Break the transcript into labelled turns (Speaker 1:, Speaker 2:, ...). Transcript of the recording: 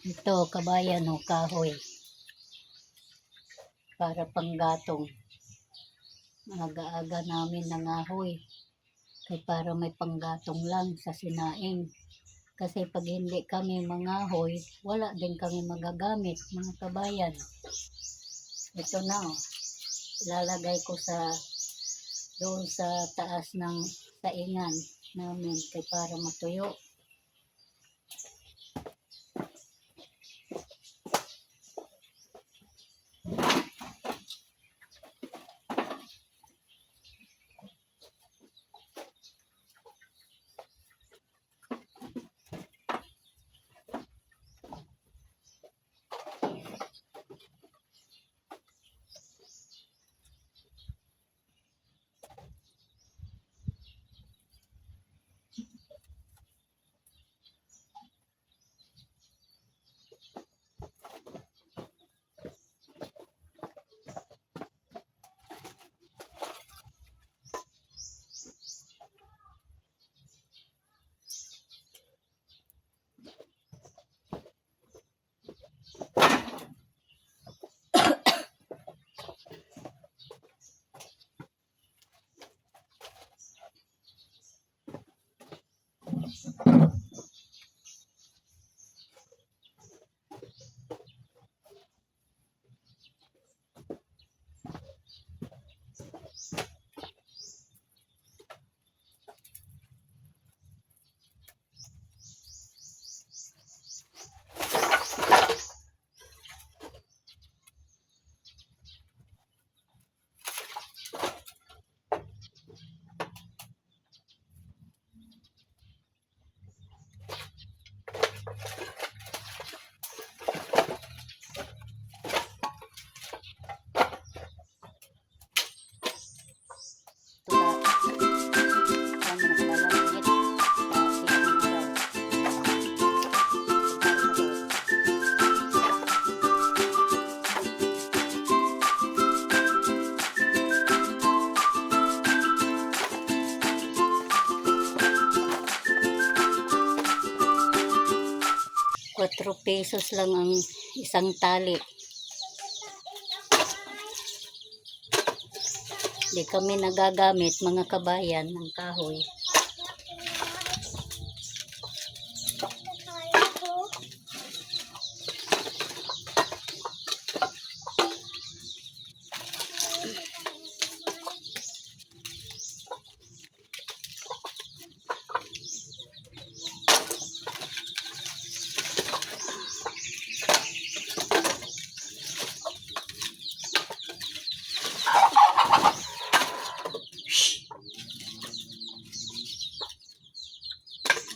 Speaker 1: Ito, kabayan o kahoy. Para panggatong. Aga-aga namin nangahoy. Kay para may panggatong lang sa sinaing. Kasi pag hindi kami mangahoy, wala din kami magagamit, mga kabayan. Ito na oh. Ilalagay ko sa doon sa taas ng saingan namin kay para matuyo. Thank you. 4 pesos lang ang isang tali. Hindi kami nagagamit mga kabayan ng kahoy.